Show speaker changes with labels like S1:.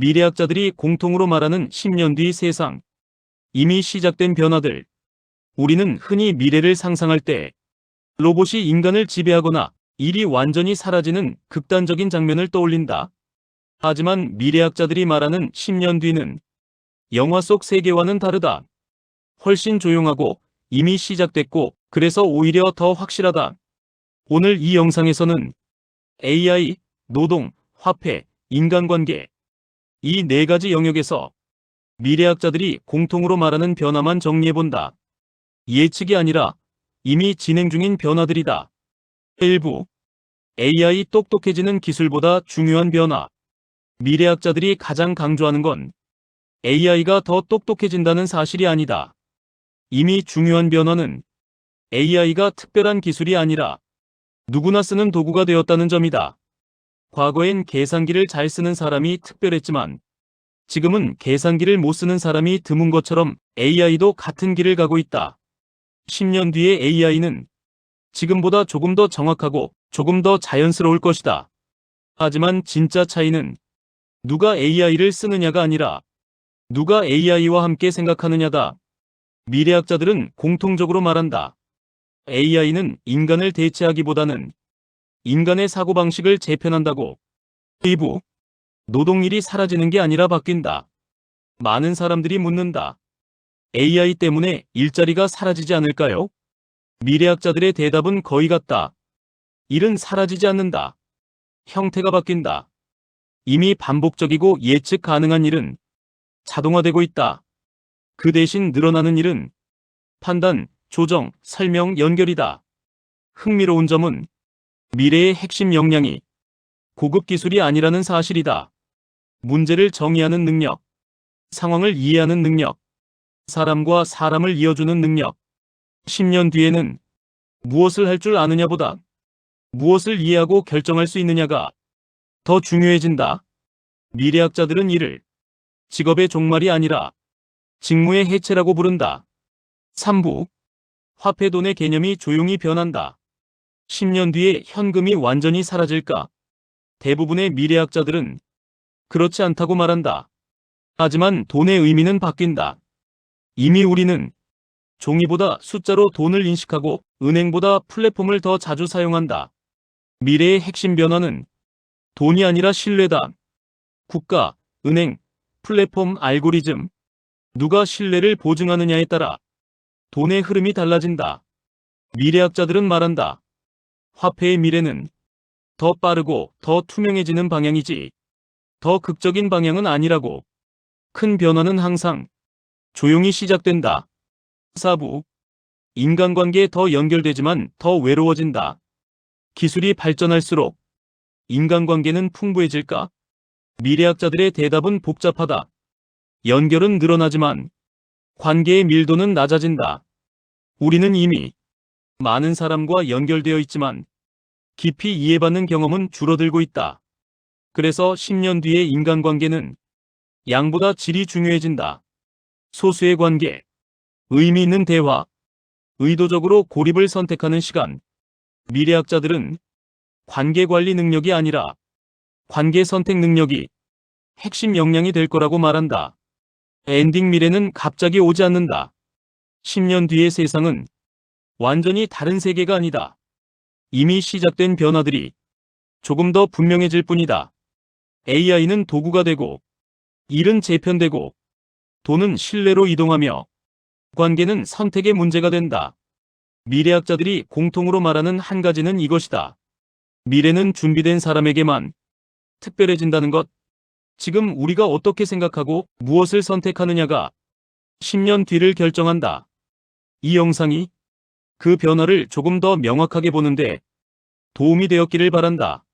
S1: 미래학자들이 공통으로 말하는 10년 뒤 세상. 이미 시작된 변화들. 우리는 흔히 미래를 상상할 때 로봇이 인간을 지배하거나 일이 완전히 사라지는 극단적인 장면을 떠올린다. 하지만 미래학자들이 말하는 10년 뒤는 영화 속 세계와는 다르다. 훨씬 조용하고 이미 시작됐고 그래서 오히려 더 확실하다. 오늘 이 영상에서는 AI, 노동, 화폐, 인간관계 이 네 가지 영역에서 미래학자들이 공통으로 말하는 변화만 정리해본다. 예측이 아니라 이미 진행 중인 변화들이다. 일부 AI 똑똑해지는 기술보다 중요한 변화. 미래학자들이 가장 강조하는 건 AI가 더 똑똑해진다는 사실이 아니다. 이미 중요한 변화는 AI가 특별한 기술이 아니라 누구나 쓰는 도구가 되었다는 점이다. 과거엔 계산기를 잘 쓰는 사람이 특별했지만 지금은 계산기를 못 쓰는 사람이 드문 것처럼 AI도 같은 길을 가고 있다. 10년 뒤의 AI는 지금보다 조금 더 정확하고 조금 더 자연스러울 것이다. 하지만 진짜 차이는 누가 AI를 쓰느냐가 아니라 누가 AI와 함께 생각하느냐다. 미래학자들은 공통적으로 말한다. AI는 인간을 대체하기보다는 인간의 사고방식을 재편한다고. 일부 노동일이 사라지는 게 아니라 바뀐다. 많은 사람들이 묻는다. AI 때문에 일자리가 사라지지 않을까요? 미래학자들의 대답은 거의 같다. 일은 사라지지 않는다. 형태가 바뀐다. 이미 반복적이고 예측 가능한 일은 자동화되고 있다. 그 대신 늘어나는 일은 판단, 조정, 설명, 연결이다. 흥미로운 점은 미래의 핵심 역량이 고급 기술이 아니라는 사실이다. 문제를 정의하는 능력, 상황을 이해하는 능력, 사람과 사람을 이어주는 능력. 10년 뒤에는 무엇을 할 줄 아느냐보다 무엇을 이해하고 결정할 수 있느냐가 더 중요해진다. 미래학자들은 이를 직업의 종말이 아니라 직무의 해체라고 부른다. 3부 화폐 돈의 개념이 조용히 변한다. 10년 뒤에 현금이 완전히 사라질까? 대부분의 미래학자들은 그렇지 않다고 말한다. 하지만 돈의 의미는 바뀐다. 이미 우리는 종이보다 숫자로 돈을 인식하고 은행보다 플랫폼을 더 자주 사용한다. 미래의 핵심 변화는 돈이 아니라 신뢰다. 국가, 은행, 플랫폼, 알고리즘. 누가 신뢰를 보증하느냐에 따라 돈의 흐름이 달라진다. 미래학자들은 말한다. 화폐의 미래는 더 빠르고 더 투명해지는 방향이지 더 극적인 방향은 아니라고. 큰 변화는 항상 조용히 시작된다. 사부 인간관계에 더 연결되지만 더 외로워진다. 기술이 발전할수록 인간관계는 풍부해질까? 미래학자들의 대답은 복잡하다. 연결은 늘어나지만 관계의 밀도는 낮아진다. 우리는 이미 많은 사람과 연결되어 있지만 깊이 이해받는 경험은 줄어들고 있다. 그래서 10년 뒤의 인간관계는 양보다 질이 중요해진다. 소수의 관계, 의미 있는 대화, 의도적으로 고립을 선택하는 시간. 미래학자들은 관계 관리 능력이 아니라 관계 선택 능력이 핵심 역량이 될 거라고 말한다. 엔딩 미래는 갑자기 오지 않는다. 10년 뒤의 세상은 완전히 다른 세계가 아니다. 이미 시작된 변화들이 조금 더 분명해질 뿐이다. AI는 도구가 되고, 일은 재편되고, 돈은 신뢰로 이동하며, 관계는 선택의 문제가 된다. 미래학자들이 공통으로 말하는 한 가지는 이것이다. 미래는 준비된 사람에게만 특별해진다는 것. 지금 우리가 어떻게 생각하고 무엇을 선택하느냐가 10년 뒤를 결정한다. 이 영상이 그 변화를 조금 더 명확하게 보는데 도움이 되었기를 바란다.